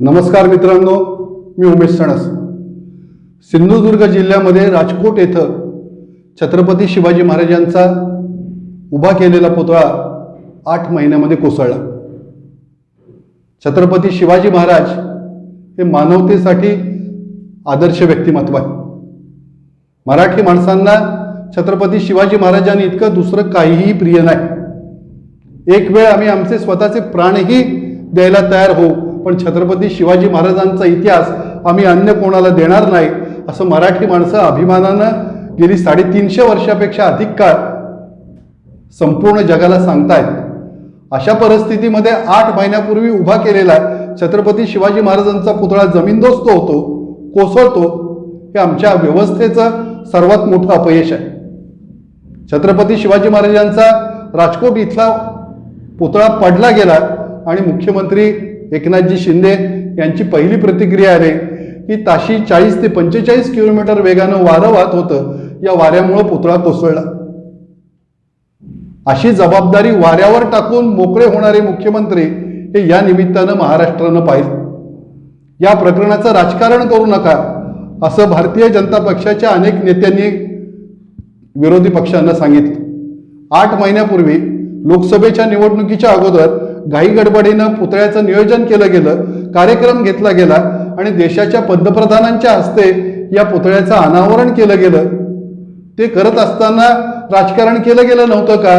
नमस्कार मित्रांनो मी उमेश सणस. सिंधुदुर्ग जिल्ह्यामध्ये राजकोट येथं छत्रपती शिवाजी महाराजांचा उभा केलेला पुतळा आठ महिन्यामध्ये कोसळला. छत्रपती शिवाजी महाराज हे मानवतेसाठी आदर्श व्यक्तिमत्व आहे. मराठी माणसांना छत्रपती शिवाजी महाराजांनी इतकं दुसरं काहीही प्रिय नाही. एक वेळ आम्ही आमचे स्वतःचे प्राणही द्यायला तयार होऊ. पण छत्रपती शिवाजी महाराजांचा इतिहास आम्ही अन्य कोणाला देणार नाही असं मराठी माणसं अभिमानानं गेली साडेतीनशे वर्षापेक्षा अधिक काळ संपूर्ण जगाला सांगतायत. अशा परिस्थितीमध्ये आठ महिन्यापूर्वी उभा केलेला छत्रपती शिवाजी महाराजांचा पुतळा जमीनदोस्त होतो कोसळतो हे आमच्या व्यवस्थेचं सर्वात मोठं अपयश आहे. छत्रपती शिवाजी महाराजांचा राजकोट इथला पुतळा पडला गेला आणि मुख्यमंत्री एकनाथजी शिंदे यांची पहिली प्रतिक्रिया आहे की ताशी चाळीस ते पंचेचाळीस किलोमीटर वेगानं वारं वाहत होतं. या वाऱ्यामुळं पुतळा कोसळला. अशी जबाबदारी वाऱ्यावर टाकून मोकळे होणारे मुख्यमंत्री हे या निमित्तानं महाराष्ट्रानं पाहिलं. या प्रकरणाचं राजकारण करू नका असं भारतीय जनता पक्षाच्या अनेक नेत्यांनी विरोधी पक्षांना सांगितलं. आठ महिन्यापूर्वी लोकसभेच्या निवडणुकीच्या अगोदर घाई गडबडीनं पुतळ्याचं नियोजन केलं गेलं कार्यक्रम घेतला गेला आणि देशाच्या पंतप्रधानांच्या हस्ते या पुतळ्याचं अनावरण केलं गेलं. ते करत असताना राजकारण केलं गेलं नव्हतं का?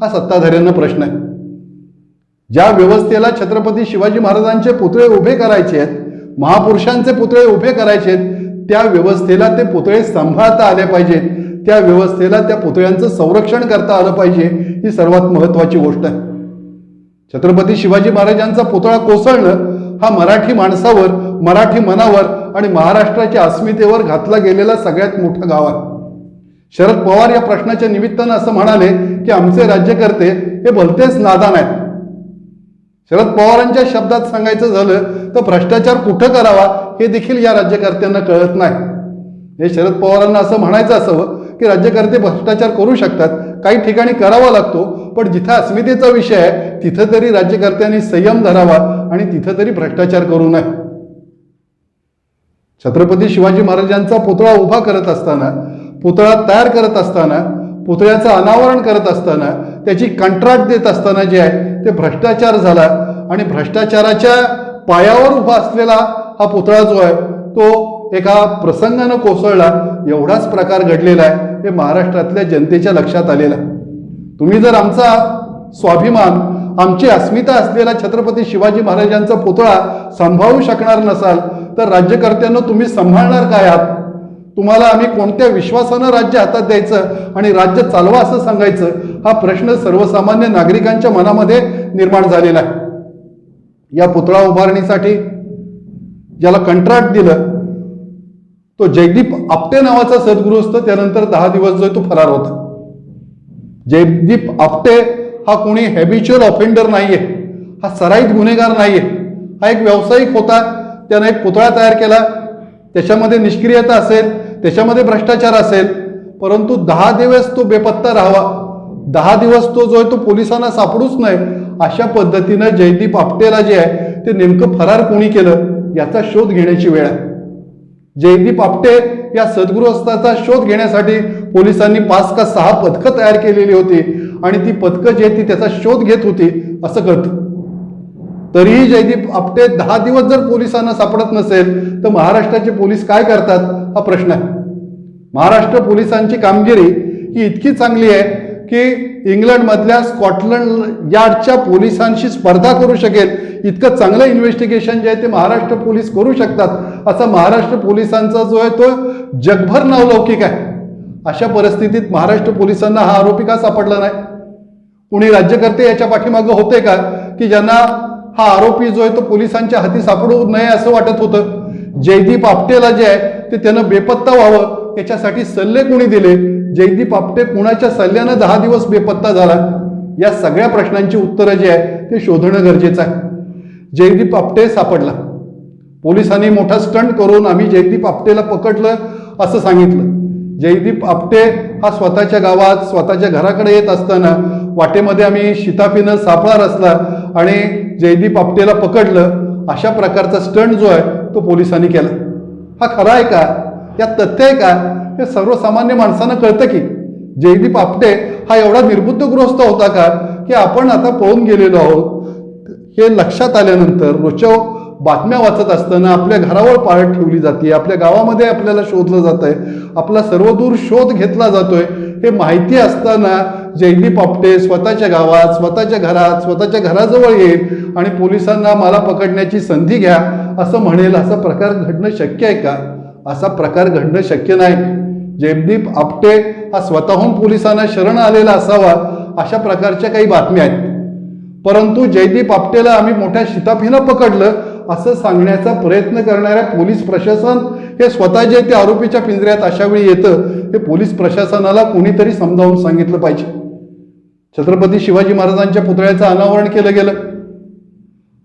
हा सत्ताधाऱ्यांना प्रश्न आहे. ज्या व्यवस्थेला छत्रपती शिवाजी महाराजांचे पुतळे उभे करायचे आहेत महापुरुषांचे पुतळे उभे करायचे आहेत त्या व्यवस्थेला ते पुतळे सांभाळता आले पाहिजेत त्या व्यवस्थेला त्या पुतळ्यांचं संरक्षण करता आलं पाहिजे ही सर्वात महत्वाची गोष्ट आहे. छत्रपती शिवाजी महाराजांचा पुतळा कोसळणं हा मराठी माणसावर मराठी मनावर आणि महाराष्ट्राच्या अस्मितेवर घातला गेलेला सगळ्यात मोठा गाव आहे. शरद पवार या प्रश्नाच्या निमित्तानं असं म्हणाले की आमचे राज्यकर्ते हे भलतेच नादान आहेत. शरद पवारांच्या शब्दात सांगायचं झालं तर भ्रष्टाचार कुठं करावा हे देखील या राज्यकर्त्यांना कळत नाही. हे शरद पवारांना असं म्हणायचं असावं की राज्यकर्ते भ्रष्टाचार करू शकतात काही ठिकाणी करावा लागतो पण जिथं अस्मितेचा विषय आहे तिथं तरी राज्यकर्त्यांनी संयम धरावा आणि तिथं तरी भ्रष्टाचार करू नये. छत्रपती शिवाजी महाराजांचा पुतळा उभा करत असताना पुतळा तयार करत असताना पुतळ्याचं अनावरण करत असताना त्याची कंत्राट देत असताना जे आहे ते भ्रष्टाचार झाला. आणि भ्रष्टाचाराच्या पायावर उभा असलेला हा पुतळा जो आहे तो एका प्रसंगानं कोसळला एवढाच प्रकार घडलेला आहे हे महाराष्ट्रातल्या जनतेच्या लक्षात आलेलं आहे. तुम्ही जर आमचा स्वाभिमान आमची अस्मिता असलेला छत्रपती शिवाजी महाराजांचा पुतळा सांभाळू शकणार नसाल तर राज्यकर्त्यांना तुम्ही सांभाळणार काय आहात? तुम्हाला आम्ही कोणत्या विश्वासानं राज्य हातात द्यायचं आणि राज्य चालवा असं सांगायचं हा प्रश्न सर्वसामान्य नागरिकांच्या मनामध्ये निर्माण झालेला आहे. या पुतळा उभारणीसाठी ज्याला कंत्राट दिलं तो जयदीप आपटे नावाचा सद्गुरू असतो त्यानंतर दहा दिवस जो आहे तो फरार होता. जयदीप आपटे हा कोणी हॅबिच्युअल ऑफेंडर नाहीये. हा सराईत गुन्हेगार नाहीये. हा एक व्यावसायिक होता त्यानं एक पुतळा तयार केला. त्याच्यामध्ये निष्क्रियता असेल त्याच्यामध्ये भ्रष्टाचार असेल परंतु दहा दिवस तो बेपत्ता राहावा. दहा दिवस तो जो आहे तो पोलिसांना सापडूच नाही अशा पद्धतीनं जयदीप आपटेला जे आहे ते नेमकं फरार कोणी केलं याचा शोध घेण्याची वेळ आहे. जयदीप आपटे या सद्गृहस्थाचा शोध घेण्यासाठी पोलिसांनी पाच का सहा पथकं तयार केलेली होती. आणि ती पथकं जी आहे ती त्याचा शोध घेत होती असं कळतं. तरीही जयदीप आपटे दहा दिवस जर पोलिसांना सापडत नसेल तर महाराष्ट्राचे पोलीस काय करतात? हा प्रश्न आहे. महाराष्ट्र पोलिसांची कामगिरी ही इतकी चांगली आहे की इंग्लंडमधल्या स्कॉटलंड यार्डच्या पोलिसांशी स्पर्धा करू शकेल. इतकं चांगलं इन्व्हेस्टिगेशन जे आहे ते महाराष्ट्र पोलीस करू शकतात. असा महाराष्ट्र पोलिसांचा जो आहे तो जगभर नावलौकिक आहे. अशा परिस्थितीत महाराष्ट्र पोलिसांना हा आरोपी का सापडला नाही? कुणी राज्यकर्ते याच्या पाठीमागं होते का? की ज्यांना हा आरोपी जो आहे तो पोलिसांच्या हाती सापडू नये असं वाटत होतं? जयदीप आपटेला जे आहे ते त्यानं बेपत्ता व्हावं याच्यासाठी सल्ले कुणी दिले? जयदीप आपटे कुणाच्या सल्ल्यानं दहा दिवस बेपत्ता झाला? या सगळ्या प्रश्नांची उत्तरं जी आहे ते शोधणं गरजेचं आहे. जयदीप आपटे सापडला. पोलिसांनी मोठा स्टंट करून आम्ही जयदीप आपटेला पकडलं असं सांगितलं. जयदीप आपटे हा स्वतःच्या गावात स्वतःच्या घराकडे येत असताना वाटेमध्ये आम्ही शिताफीनं सापळा रचला आणि जयदीप आपटेला पकडलं. अशा प्रकारचा स्टंट जो आहे तो पोलिसांनी केला. हा खरा आहे का? या तथ्य आहे का? हे सर्वसामान्य माणसांना कळतं की जयदीप आपटे हा एवढा निर्बुद्धग्रस्त होता का? की आपण आता पळून गेलेलो आहोत. हे लक्षात आल्यानंतर रोजच्या बातम्या वाचत असताना आपल्या घरावर पाळत ठेवली जाते. आपल्या गावामध्ये आपल्याला शोधलं जात आहे आपला सर्वदूर शोध घेतला जातोय. हे माहिती असताना जयदीप आपटे स्वतःच्या गावात स्वतःच्या घरात स्वतःच्या घराजवळ येईल आणि पोलिसांना मला पकडण्याची संधी घ्या. असं म्हणेल असा प्रकार घडणं शक्य आहे का? असा प्रकार घडणं शक्य नाही. जयदीप आपटे हा स्वतःहून पोलिसांना शरण आलेला असावा अशा प्रकारच्या काही बातम्या आहेत. परंतु जयदीप आपटेला आम्ही मोठ्या शिताफीनं पकडलं. असं सांगण्याचा प्रयत्न करणाऱ्या पोलीस प्रशासन हे स्वतः जे ते आरोपीच्या पिंजऱ्यात अशा वेळी येतं हे पोलीस प्रशासनाला कोणीतरी समजावून सांगितलं पाहिजे. छत्रपती शिवाजी महाराजांच्या पुतळ्याचं अनावरण केलं गेलं.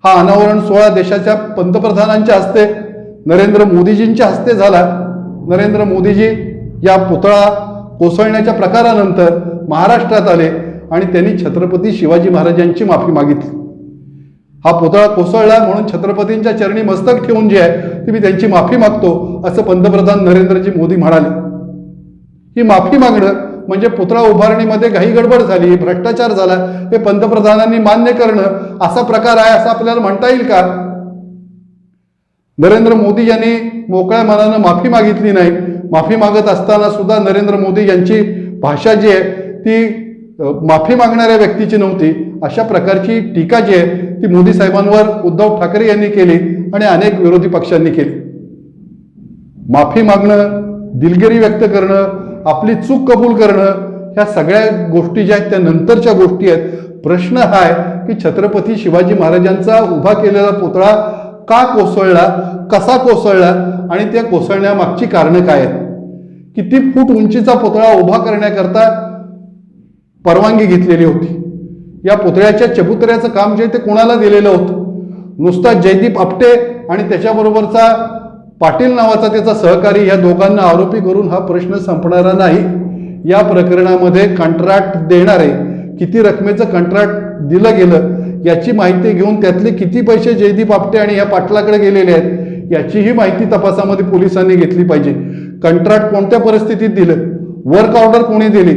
हा अनावरण सोहळा देशाच्या पंतप्रधानांच्या हस्ते नरेंद्र मोदीजींच्या हस्ते झाला. नरेंद्र मोदीजी या पुतळा कोसळण्याच्या प्रकारानंतर महाराष्ट्रात आले आणि त्यांनी छत्रपती शिवाजी महाराजांची माफी मागितली. हा पुतळा कोसळला म्हणून छत्रपतींच्या चरणी मस्तक ठेवून जे आहे ते मी त्यांची माफी मागतो असं पंतप्रधान नरेंद्रजी मोदी म्हणाले. ही माफी मागणं म्हणजे पुतळा उभारणीमध्ये घाई गडबड झाली भ्रष्टाचार झाला हे पंतप्रधानांनी मान्य करणं असा प्रकार आहे असं आपल्याला म्हणता येईल का? नरेंद्र मोदी यांनी मोकळ्या मनानं माफी मागितली नाही. माफी मागत असताना सुद्धा नरेंद्र मोदी यांची भाषा जी आहे ती माफी मागणाऱ्या व्यक्तीची नव्हती. अशा प्रकारची टीका जी आहे ती मोदी साहेबांवर उद्धव ठाकरे यांनी केली आणि अनेक विरोधी पक्षांनी केली. माफी मागणं दिलगिरी व्यक्त करणं आपली चूक कबूल करणं ह्या सगळ्या गोष्टी ज्या आहेत त्या नंतरच्या गोष्टी आहेत. प्रश्न हा आहे की छत्रपती शिवाजी महाराजांचा उभा केलेला पुतळा का कोसळला कसा कोसळला आणि त्या कोसळण्यामागची कारणं काय आहेत? किती फूट उंचीचा पुतळा उभा करण्याकरता परवानगी घेतलेली होती. या पुतळ्याच्या चबुतऱ्याचं काम जे ते कोणाला दिलेलं होतं? नुसता जयदीप आपटे आणि त्याच्याबरोबरचा पाटील नावाचा त्याचा सहकारी या दोघांना आरोपी करून हा प्रश्न संपणारा नाही. या प्रकरणामध्ये कंत्राट देणारे किती रकमेचं कंत्राट दिलं गेलं याची माहिती घेऊन त्यातले किती पैसे जयदीप आपटे आणि या पाटलाकडे गेलेले आहेत याचीही माहिती तपासामध्ये पोलिसांनी घेतली पाहिजे. कंत्राट कोणत्या परिस्थितीत दिलं? वर्क ऑर्डर कोणी दिली?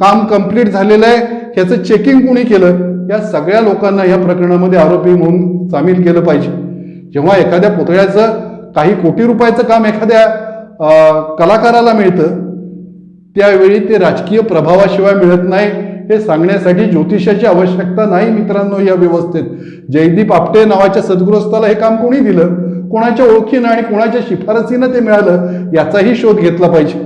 काम कंप्लीट झालेलं आहे ह्याचं चेकिंग कुणी केलं? या सगळ्या लोकांना या प्रकरणामध्ये आरोपी म्हणून सामील केलं पाहिजे. जेव्हा एखाद्या पुतळ्याचं काही कोटी रुपयाचं काम एखाद्या कलाकाराला मिळतं त्यावेळी ते राजकीय प्रभावाशिवाय मिळत नाही हे सांगण्यासाठी ज्योतिषाची आवश्यकता नाही मित्रांनो या व्यवस्थेत. जयदीप आपटे नावाच्या सद्गृहस्थाला हे काम कोणी दिलं? कोणाच्या ओळखीनं आणि कोणाच्या शिफारसीनं ते मिळालं? याचाही शोध घेतला पाहिजे.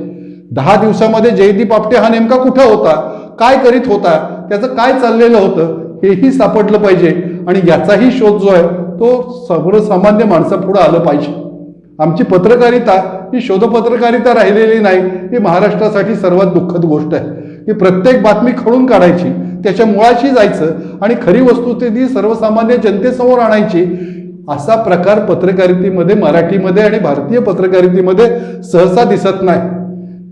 दहा दिवसामध्ये जयदीप आपटे हा नेमका कुठं होता? काय करीत होता? त्याचं काय चाललेलं होतं? हेही सापडलं पाहिजे. आणि याचाही शोध जो आहे तो सर्वसामान्य माणसापुढं आलं पाहिजे. आमची पत्रकारिता ही शोधपत्रकारिता राहिलेली नाही ही महाराष्ट्रासाठी सर्वात दुःखद गोष्ट आहे. की प्रत्येक बातमी खडून काढायची त्याच्या मुळाशी जायचं आणि खरी वस्तुस्थिती सर्वसामान्य जनतेसमोर आणायची असा प्रकार पत्रकारितेमध्ये मराठीमध्ये आणि भारतीय पत्रकारितेमध्ये सहसा दिसत नाही.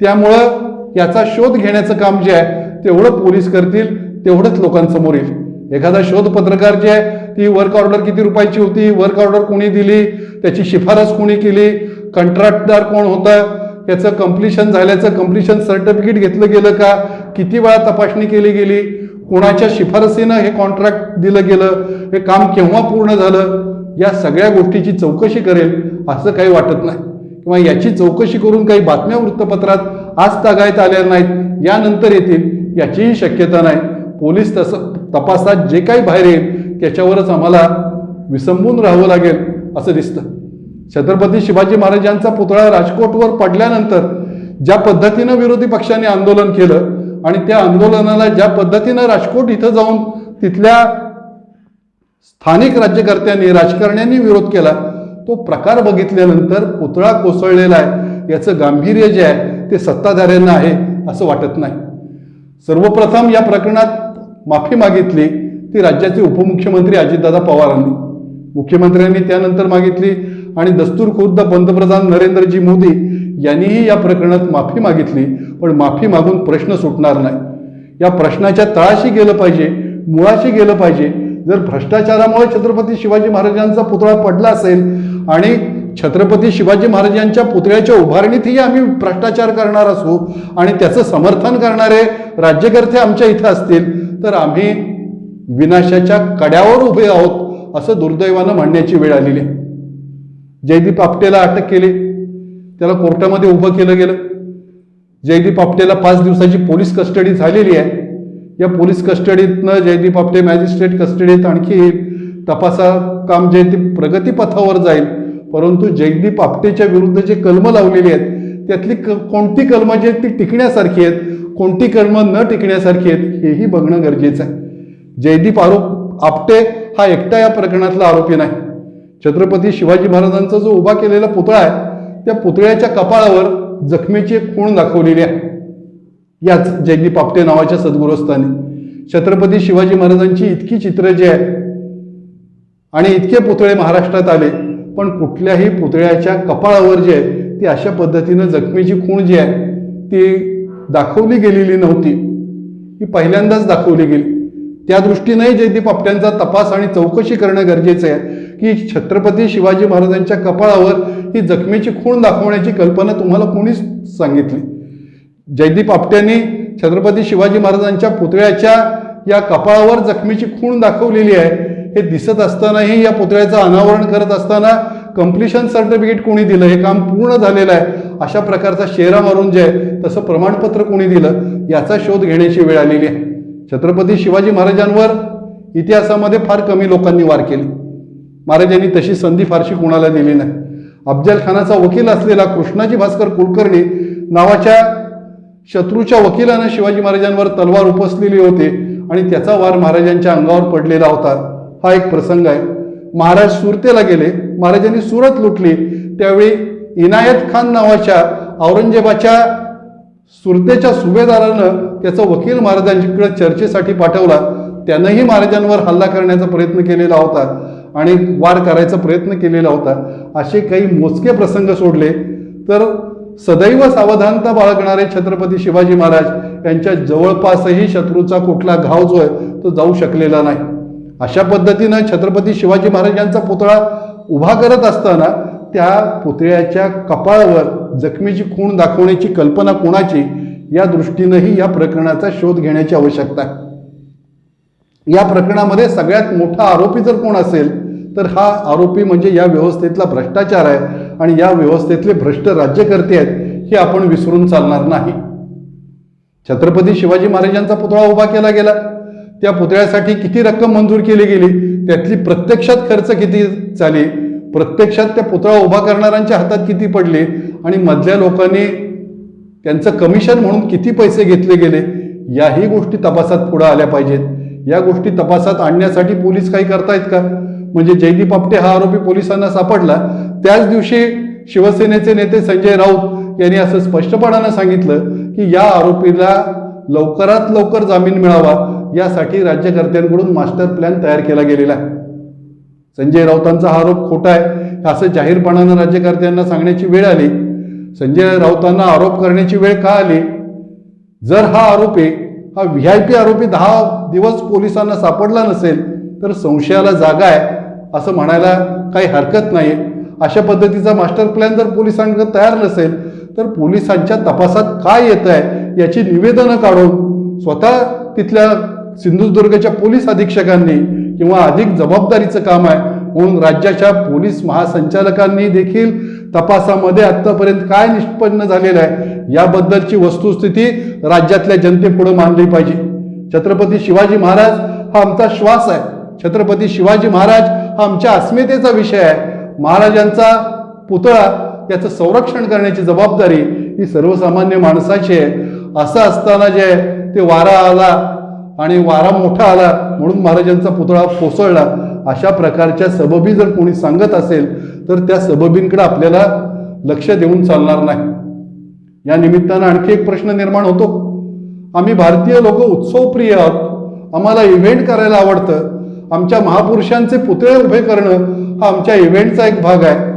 त्यामुळं याचा शोध घेण्याचं काम जे आहे तेवढं पोलीस करतील तेवढंच लोकांसमोर येईल. एखादा शोध पत्रकार जे आहे ती वर्क ऑर्डर किती रुपयाची होती वर्क ऑर्डर कोणी दिली त्याची शिफारस कोणी केली कंत्राटदार कोण होता याचं कम्प्लिशन झाल्याचं कम्प्लिशन सर्टिफिकेट घेतलं गेलं का किती वेळा तपासणी केली गेली कोणाच्या शिफारसीनं हे कॉन्ट्रॅक्ट दिलं गेलं हे काम केव्हा पूर्ण झालं या सगळ्या गोष्टीची चौकशी करेल असं काही वाटत नाही. किंवा याची चौकशी करून काही बातम्या वृत्तपत्रात आज तागायत आल्या नाहीत यानंतर येतील याचीही शक्यता नाही. पोलीस तसं तपासात जे काही बाहेर येईल त्याच्यावरच आम्हाला विसंबून राहावं लागेल असं दिसतं. छत्रपती शिवाजी महाराजांचा पुतळा राजकोटवर पडल्यानंतर ज्या पद्धतीनं विरोधी पक्षांनी आंदोलन केलं आणि त्या आंदोलनाला ज्या पद्धतीनं राजकोट इथं जाऊन तिथल्या स्थानिक राज्यकर्त्यांनी राजकारण्यांनी विरोध केला तो प्रकार बघितल्यानंतर पुतळा कोसळलेला आहे. याचं गांभीर्य जे आहे ते सत्ताधाऱ्यांना आहे असं वाटत नाही. सर्वप्रथम या प्रकरणात माफी मागितली ती राज्याचे उपमुख्यमंत्री अजितदादा पवारांनी. मुख्यमंत्र्यांनी त्यानंतर मागितली आणि दस्तूर खुद्द पंतप्रधान नरेंद्रजी मोदी यांनीही या प्रकरणात माफी मागितली पण माफी मागून प्रश्न सुटणार नाही. या प्रश्नाच्या तळाशी गेलं पाहिजे मुळाशी गेलं पाहिजे जर भ्रष्टाचारामुळे छत्रपती शिवाजी महाराजांचा पुतळा पडला असेल आणि छत्रपती शिवाजी महाराजांच्या पुतळ्याच्या उभारणीतही आम्ही भ्रष्टाचार करणार असू आणि त्याचं समर्थन करणारे राज्यकर्ते आमच्या इथं असतील तर आम्ही विनाशाच्या कड्यावर उभे आहोत असं दुर्दैवानं म्हणण्याची वेळ आलेली. आहे जयदीप आपटेला अटक केली. त्याला कोर्टामध्ये उभं केलं गेलं. जयदीप आपटेला पाच दिवसाची पोलीस कस्टडी झालेली आहे. या पोलीस कस्टडीतनं जयदीप आपटे मॅजिस्ट्रेट कस्टडीत आणखी तपासा काम जे ते प्रगतीपथावर जाईल. परंतु जयदीप आपटेच्या विरुद्ध जे कलमं लावलेली आहेत त्यातली क कोणती कलमं जी आहेत ती टिकण्यासारखी आहेत कोणती कलमं न टिकण्यासारखी आहेत हेही बघणं गरजेचं आहे. जयदीप आरोप आपटे हा एकटा या प्रकरणातला आरोपी नाही. छत्रपती शिवाजी महाराजांचा जो उभा केलेला पुतळा आहे त्या पुतळ्याच्या कपाळावर जखमेची एक खूण दाखवलेली आहे. याच जयदीप पापटे नावाच्या सद्गुरुस्थानी. छत्रपती शिवाजी महाराजांची इतकी चित्र जी आहे आणि इतके पुतळे महाराष्ट्रात आले पण कुठल्याही पुतळ्याच्या कपाळावर जे आहे ती अशा पद्धतीनं जखमेची खूण जी आहे ती दाखवली गेलेली नव्हती. ही पहिल्यांदाच दाखवली गेली. त्या दृष्टीनेही जयदीप आपट्यांचा तपास आणि चौकशी करणं गरजेचं आहे की छत्रपती शिवाजी महाराजांच्या कपाळावर ही जखमेची खूण दाखवण्याची कल्पना तुम्हाला कोणीच सांगितली. जयदीप आपट्यांनी छत्रपती शिवाजी महाराजांच्या पुतळ्याच्या या कपाळावर जखमीची खूण दाखवलेली आहे. हे दिसत असतानाही या पुतळ्याचं अनावरण करत असताना कम्प्लिशन सर्टिफिकेट कोणी दिलं? हे काम पूर्ण झालेलं आहे. अशा प्रकारचा शेरा मारून जे आहे तसं प्रमाणपत्र कोणी दिलं? याचा शोध घेण्याची वेळ आलेली आहे. छत्रपती शिवाजी महाराजांवर इतिहासामध्ये फार कमी लोकांनी वार केली. महाराजांनी तशी संधी फारशी कोणाला दिली नाही. अफजल खानाचा वकील असलेला कृष्णाजी भास्कर कुलकर्णी नावाच्या शत्रूच्या वकिलानं शिवाजी महाराजांवर तलवार उपसलेली होती आणि त्याचा वार महाराजांच्या अंगावर पडलेला होता. हा एक प्रसंग आहे. महाराज सुरतेला गेले. महाराजांनी सुरत लुटली. त्यावेळी इनायत खान नावाच्या औरंगजेबाच्या सुरतेच्या सुभेदारानं त्याचा वकील महाराजांकडे चर्चेसाठी पाठवला. त्यानंही महाराजांवर हल्ला करण्याचा प्रयत्न केलेला होता आणि वार करायचा प्रयत्न केलेला होता. असे काही मोजके प्रसंग सोडले. तर सदैव सावधानता बाळगणारे छत्रपती शिवाजी महाराज यांच्या जवळपासही शत्रूचा कुठला घाव जो आहे तो जाऊ शकलेला नाही. अशा पद्धतीनं छत्रपती शिवाजी महाराज यांचा पुतळा उभा करत असताना त्या पुतळ्याच्या कपाळावर जखमीची खूण दाखवण्याची कल्पना कोणाची या दृष्टीनंही या प्रकरणाचा शोध घेण्याची आवश्यकता आहे. या प्रकरणामध्ये सगळ्यात मोठा आरोपी जर कोण असेल तर हा आरोपी म्हणजे या व्यवस्थेतला भ्रष्टाचार आहे आणि या व्यवस्थेतले भ्रष्ट राज्यकर्ते आहेत हे आपण विसरून चालणार नाही. छत्रपती शिवाजी महाराजांचा पुतळा उभा केला गेला. त्या पुतळ्यासाठी किती रक्कम मंजूर केली गेली? त्यातली प्रत्यक्षात खर्च किती झाली? प्रत्यक्षात त्या पुतळा उभा करणाऱ्यांच्या हातात किती पडले? आणि मधल्या लोकांनी त्यांचं कमिशन म्हणून किती पैसे घेतले गेले? याही गोष्टी तपासात पुढे आल्या पाहिजेत. या गोष्टी तपासात आणण्यासाठी पोलीस काही करतायत का? म्हणजे जयदीप आपटे हा आरोपी पोलिसांना सापडला. त्याच दिवशी शिवसेनेचे नेते संजय राऊत यांनी असं स्पष्टपणानं सांगितलं की या आरोपीला लवकरात लवकर जामीन मिळावा यासाठी राज्यकर्त्यांकडून मास्टर प्लॅन तयार केला गेलेला आहे. संजय राऊतांचा हा आरोप खोटा आहे असं जाहीरपणानं राज्यकर्त्यांना सांगण्याची वेळ आली. संजय राऊतांना आरोप करण्याची वेळ का आली? जर हा आरोपी हा व्ही आय पी आरोपी दहा दिवस पोलिसांना सापडला नसेल तर संशयाला जागा आहे. असं म्हणायला काही हरकत नाही अशा पद्धतीचा मास्टर प्लॅन जर पोलिसांकडे तयार नसेल तर पोलिसांच्या तपासात काय येत आहे याची निवेदनं काढून स्वतः तिथल्या सिंधुदुर्गच्या पोलीस अधीक्षकांनी किंवा अधिक जबाबदारीचं काम आहे म्हणून राज्याच्या पोलीस महासंचालकांनी देखील तपासामध्ये आत्तापर्यंत काय निष्पन्न झालेलं आहे याबद्दलची वस्तुस्थिती राज्यातल्या जनतेपुढे मांडली पाहिजे. छत्रपती शिवाजी महाराज हा आमचा श्वास आहे. छत्रपती शिवाजी महाराज हा आमच्या अस्मितेचा विषय आहे. महाराजांचा पुतळा त्याचं संरक्षण करण्याची जबाबदारी ही सर्वसामान्य माणसाची आहे. असं असताना जे आहे ते वारा आला आणि वारा मोठा आला म्हणून महाराजांचा पुतळा कोसळला. अशा प्रकारच्या सबबी जर कोणी सांगत असेल तर त्या सबबींकडे आपल्याला लक्ष देऊन चालणार नाही. या निमित्तानं आणखी एक प्रश्न निर्माण होतो. आम्ही भारतीय लोक उत्सवप्रिय आहोत. आम्हाला इव्हेंट करायला आवडतं. आमच्या महापुरुषांचे पुतळे उभे करणं हा आमच्या इव्हेंटचा एक भाग आहे.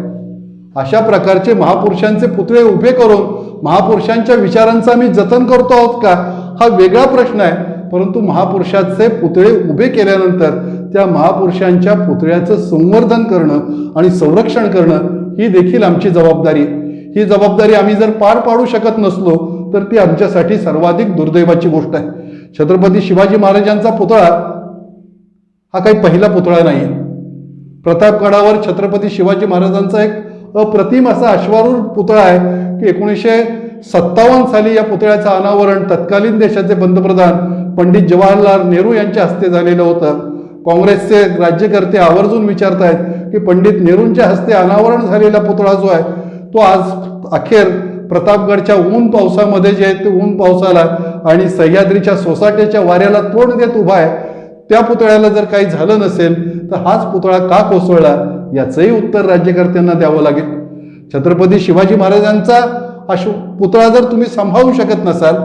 अशा प्रकारचे महापुरुषांचे पुतळे उभे करून महापुरुषांच्या विचारांचं आम्ही जतन करतो आहोत का? हा वेगळा प्रश्न आहे. परंतु महापुरुषाचे पुतळे उभे केल्यानंतर त्या महापुरुषांच्या पुतळ्याचं संवर्धन करणं आणि संरक्षण करणं ही देखील आमची जबाबदारी. ही जबाबदारी आम्ही जर पार पाडू शकत नसलो तर ती आमच्यासाठी सर्वाधिक दुर्दैवाची गोष्ट आहे. छत्रपती शिवाजी महाराजांचा पुतळा हा काही पहिला पुतळा नाही. प्रतापगडावर छत्रपती शिवाजी महाराजांचा एक अप्रतिम असा अश्वारूढ पुतळा आहे की एकोणीसशे सत्तावन्न साली या पुतळ्याचं अनावरण तत्कालीन देशाचे पंतप्रधान पंडित जवाहरलाल नेहरू यांच्या हस्ते झालेलं होतं. काँग्रेसचे राज्यकर्ते आवर्जून विचारतायत की पंडित नेहरूंच्या हस्ते अनावरण झालेला पुतळा जो आहे तो आज अखेर प्रतापगडच्या ऊन पावसामध्ये जे आहे ते ऊन पावसाला आणि सह्याद्रीच्या सोसाट्याच्या वाऱ्याला तोंड देत उभा आहे. त्या पुतळ्याला जर काही झालं नसेल तर हाच पुतळा का कोसळला? याचंही उत्तर राज्यकर्त्यांना द्यावं लागेल. छत्रपती शिवाजी महाराजांचा अशो पुतळा जर तुम्ही सांभाळू शकत नसाल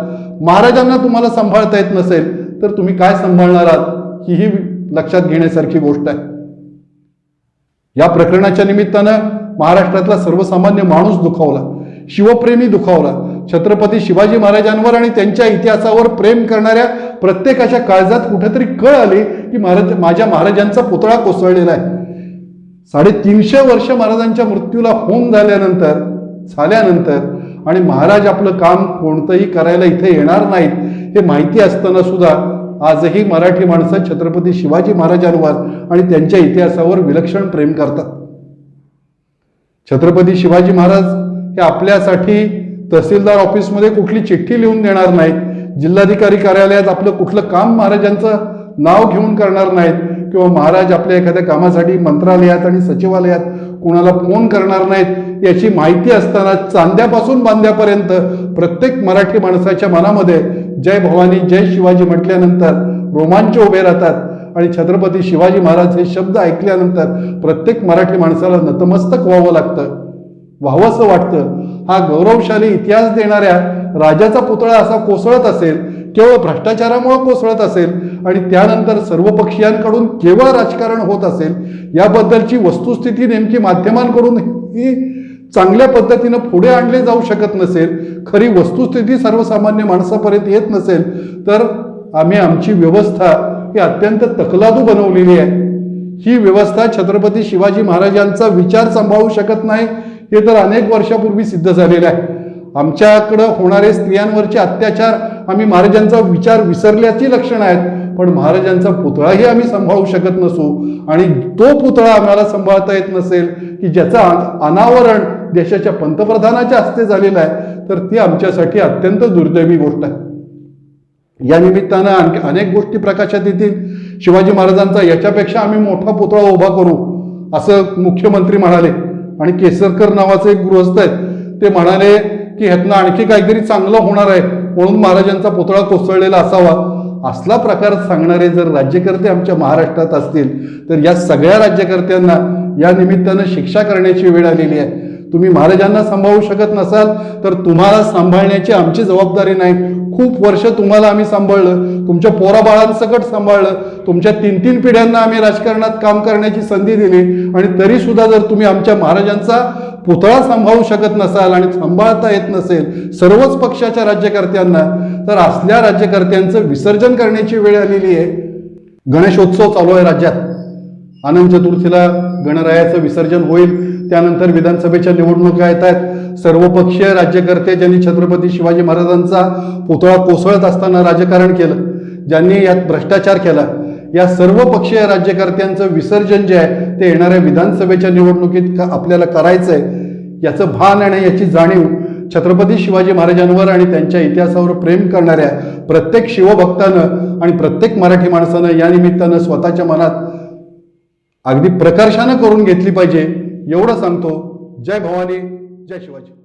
महाराजांना तुम्हाला सांभाळता येत नसेल तर तुम्ही काय सांभाळणार आहात? ही ही लक्षात घेण्यासारखी गोष्ट आहे. या प्रकरणाच्या निमित्तानं महाराष्ट्रातला सर्वसामान्य माणूस दुखावला शिवप्रेमी दुखावला. छत्रपती शिवाजी महाराजांवर आणि त्यांच्या इतिहासावर प्रेम करणाऱ्या प्रत्येकाच्या काळजात कुठेतरी कळ आली की महाराज माझ्या महाराजांचा पुतळा कोसळलेला आहे. साडेतीनशे वर्ष महाराजांच्या मृत्यूला होऊन झाल्यानंतर झाल्यानंतर आणि महाराज आपलं काम कोणतंही करायला इथे येणार नाहीत हे माहिती असताना सुद्धा आजही मराठी माणसं छत्रपती शिवाजी महाराजांवर आणि त्यांच्या इतिहासावर विलक्षण प्रेम करतात. छत्रपती शिवाजी महाराज हे आपल्यासाठी तहसीलदार ऑफिसमध्ये कुठली चिठ्ठी लिहून देणार नाहीत जिल्हाधिकारी कार्यालयात आपलं कुठलं काम महाराजांचं नाव घेऊन करणार नाहीत किंवा महाराज आपल्या एखाद्या कामासाठी मंत्रालयात आणि सचिवालयात कुणाला फोन करणार नाहीत याची माहिती असताना चांद्यापासून बांध्यापर्यंत प्रत्येक मराठी माणसाच्या मनामध्ये जय भवानी जय शिवाजी म्हटल्यानंतर रोमांच उभे राहतात आणि छत्रपती शिवाजी महाराज हे शब्द ऐकल्यानंतर प्रत्येक मराठी माणसाला नतमस्तक व्हावं लागतं. व्हावंसं वाटतं. हा गौरवशाली इतिहास देणाऱ्या राजाचा पुतळा असा कोसळत असेल केवळ भ्रष्टाचारामुळे कोसळत असेल आणि त्यानंतर सर्व पक्षीयांकडून केवळ राजकारण होत असेल याबद्दलची वस्तुस्थिती नेमकी माध्यमांकडून ही चांगल्या पद्धतीनं पुढे आणले जाऊ शकत नसेल खरी वस्तुस्थिती सर्वसामान्य माणसापर्यंत येत नसेल तर आम्ही आमची व्यवस्था ही अत्यंत तकलादू बनवलेली आहे. ही व्यवस्था छत्रपती शिवाजी महाराजांचा विचार सांभाळू शकत नाही हे तर अनेक वर्षापूर्वी सिद्ध झालेलं आहे. आमच्याकडं होणारे स्त्रियांवरचे अत्याचार आम्ही महाराजांचा विचार विसरल्याची लक्षणं आहेत पण महाराजांचा पुतळाही आम्ही सांभाळू शकत नसू आणि तो पुतळा आम्हाला सांभाळता येत नसेल की ज्याचं अनावरण देशाच्या पंतप्रधानाच्या हस्ते झालेलं आहे तर ती आमच्यासाठी अत्यंत दुर्दैवी गोष्ट आहे. या निमित्तानं आणखी अनेक गोष्टी प्रकाशात येतील. शिवाजी महाराजांचा याच्यापेक्षा आम्ही मोठा पुतळा उभा करू असं मुख्यमंत्री म्हणाले. आणि केसरकर नावाचे एक गृहस्थ आहेत ते म्हणाले की ह्यातनं आणखी काहीतरी चांगलं होणार आहे म्हणून महाराजांचा पुतळा कोसळलेला असावा. असला प्रकार सांगणारे जर राज्यकर्ते आमच्या महाराष्ट्रात असतील तर या सगळ्या राज्यकर्त्यांना या निमित्तानं शिक्षा करण्याची वेळ आलेली आहे. तुम्ही महाराजांना सांभाळू शकत नसाल तर तुम्हाला सांभाळण्याची आमची जबाबदारी नाही. खूप वर्ष तुम्हाला आम्ही सांभाळलं. तुमच्या पोराबाळांसकट सांभाळलं. तुमच्या तीन तीन पिढ्यांना आम्ही राजकारणात काम करण्याची संधी दिली. आणि तरी सुद्धा जर तुम्ही आमच्या महाराजांचा पुतळा सांभाळू शकत नसाल आणि सांभाळता येत नसेल सर्वच पक्षाच्या राज्यकर्त्यांना तर असल्या राज्यकर्त्यांचं विसर्जन करण्याची वेळ आलेली आहे. गणेशोत्सव चालू आहे राज्यात. आनंद चतुर्थीला गणरायाचं विसर्जन होईल. त्यानंतर विधानसभेच्या निवडणुका येत आहेत. सर्वपक्षीय राज्यकर्ते ज्यांनी छत्रपती शिवाजी महाराजांचा पुतळा कोसळत असताना राजकारण केलं ज्यांनी यात भ्रष्टाचार केला या सर्व पक्षीय राज्यकर्त्यांचं विसर्जन जे आहे ते येणाऱ्या विधानसभेच्या निवडणुकीत का आपल्याला करायचं आहे याचं भान आणि याची जाणीव छत्रपती शिवाजी महाराजांवर आणि त्यांच्या इतिहासावर प्रेम करणाऱ्या प्रत्येक शिवभक्तानं आणि प्रत्येक मराठी माणसानं या निमित्तानं स्वतःच्या मनात अगदी प्रकर्षानं करून घेतली पाहिजे. एवढं सांगतो. जय भवानी जय शिवाजी.